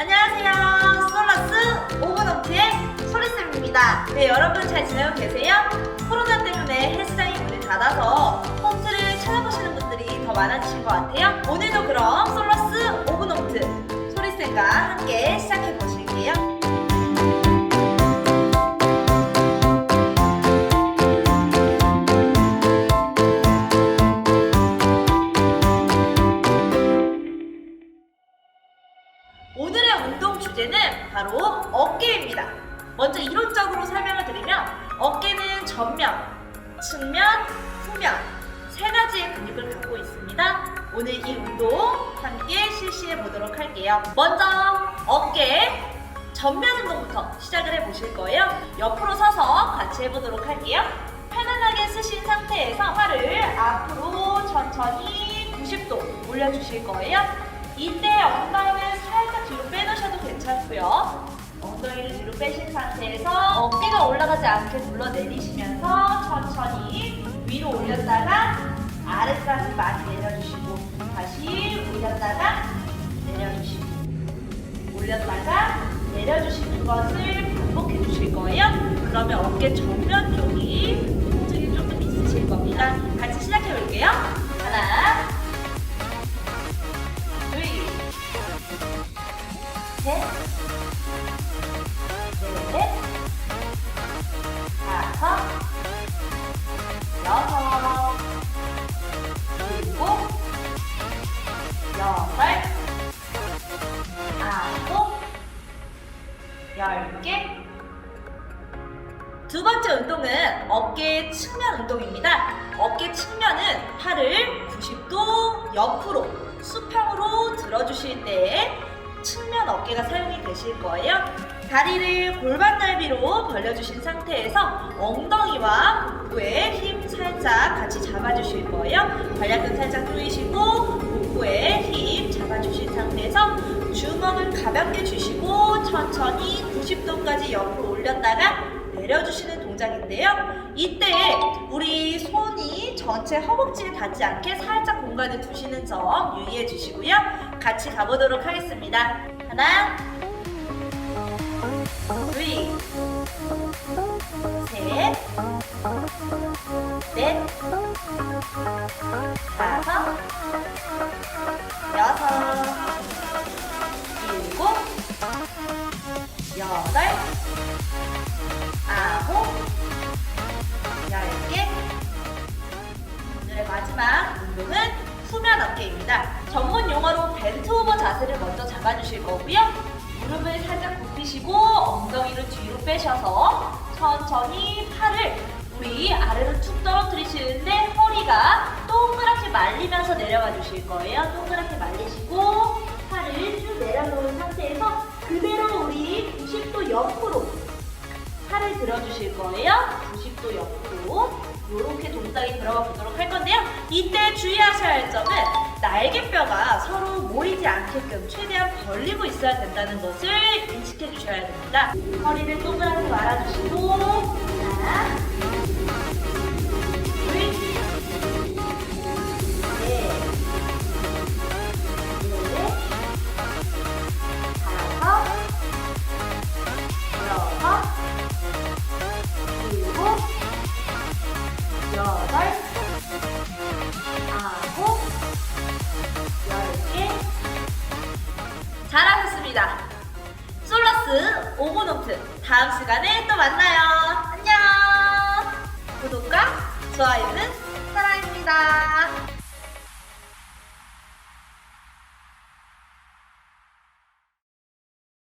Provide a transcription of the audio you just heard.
안녕하세요. 솔라스 오브넘트의 소리쌤입니다. 네, 여러분 잘 지내고 계세요? 코로나 때문에 헬스장이 문을 닫아서 홈트를 찾아보시는 분들이 더 많아지신 것 같아요. 오늘도 그럼 솔라스 오브넘트 소리쌤과 함께 시작해 바로 어깨입니다. 먼저 이론적으로 설명을 드리면 어깨는 전면, 측면, 후면 세 가지의 근육을 갖고 있습니다. 오늘 이 운동 함께 실시해 보도록 할게요. 먼저 어깨 전면 운동부터 시작을 해 보실 거예요. 옆으로 서서 같이 해보도록 할게요. 편안하게 쓰신 상태에서 팔을 앞으로 천천히 90도 올려주실 거예요. 이때 엉덩이를 살짝 뒤로 빼놓으셔도 괜찮고요. 엉덩이를 뒤로 빼신 상태에서 어깨가 올라가지 않게 눌러내리시면서 천천히 위로 올렸다가 아래까지 많이 내려주시고 다시 올렸다가 내려주시고 올렸다가 내려주시는 것을 반복해 주실 거예요. 그러면 어깨 정면 쪽이 통증이 조금 있으실 겁니다. 같이 시작해 볼게요. 하나, 셋, 넷, 다섯, 여섯, 일곱, 여덟, 아홉, 열 개. 두 번째 운동은 어깨 측면 운동입니다. 어깨 측면은 팔을 90도 옆으로 수평으로 들어주실 때 측면 어깨가 사용이 되실 거예요. 다리를 골반 넓이로 벌려주신 상태에서 엉덩이와 복부에 힘 살짝 같이 잡아주실 거예요. 관략근 살짝 조이시고 복부에 힘 잡아주신 상태에서 주먹을 가볍게 주시고 천천히 90도까지 옆으로 올렸다가 내려주시는 동작인데요. 이때 우리 손이 전체 허벅지에 닿지 않게 살짝 공간을 두시는 점 유의해 주시고요. 같이 가보도록 하겠습니다. 하나, 둘, 셋, 넷, 다 어깨입니다. 전문 용어로 벤트 오버 자세를 먼저 잡아주실 거고요. 무릎을 살짝 굽히시고 엉덩이를 뒤로 빼셔서 천천히 팔을 우리 아래로 툭 떨어뜨리시는데 허리가 동그랗게 말리면서 내려가 주실 거예요. 동그랗게 말리시고 팔을 쭉 내려놓은 상태에서 그대로 우리 90도 옆으로 팔을 들어주실 거예요. 90도 옆으로 이렇게 동작이 들어가 보도록 할 건데요. 이때 주의하셔야 할 점은 날개뼈가 서로 모이지 않게끔 최대한 벌리고 있어야 된다는 것을 인식해 주셔야 됩니다. 허리를 동그랗게 말아주시고 하나 여덟, 아홉, 열 개. 잘하셨습니다. 솔러스 오고노트 다음 시간에 또 만나요. 안녕. 구독과 좋아요는 사랑입니다.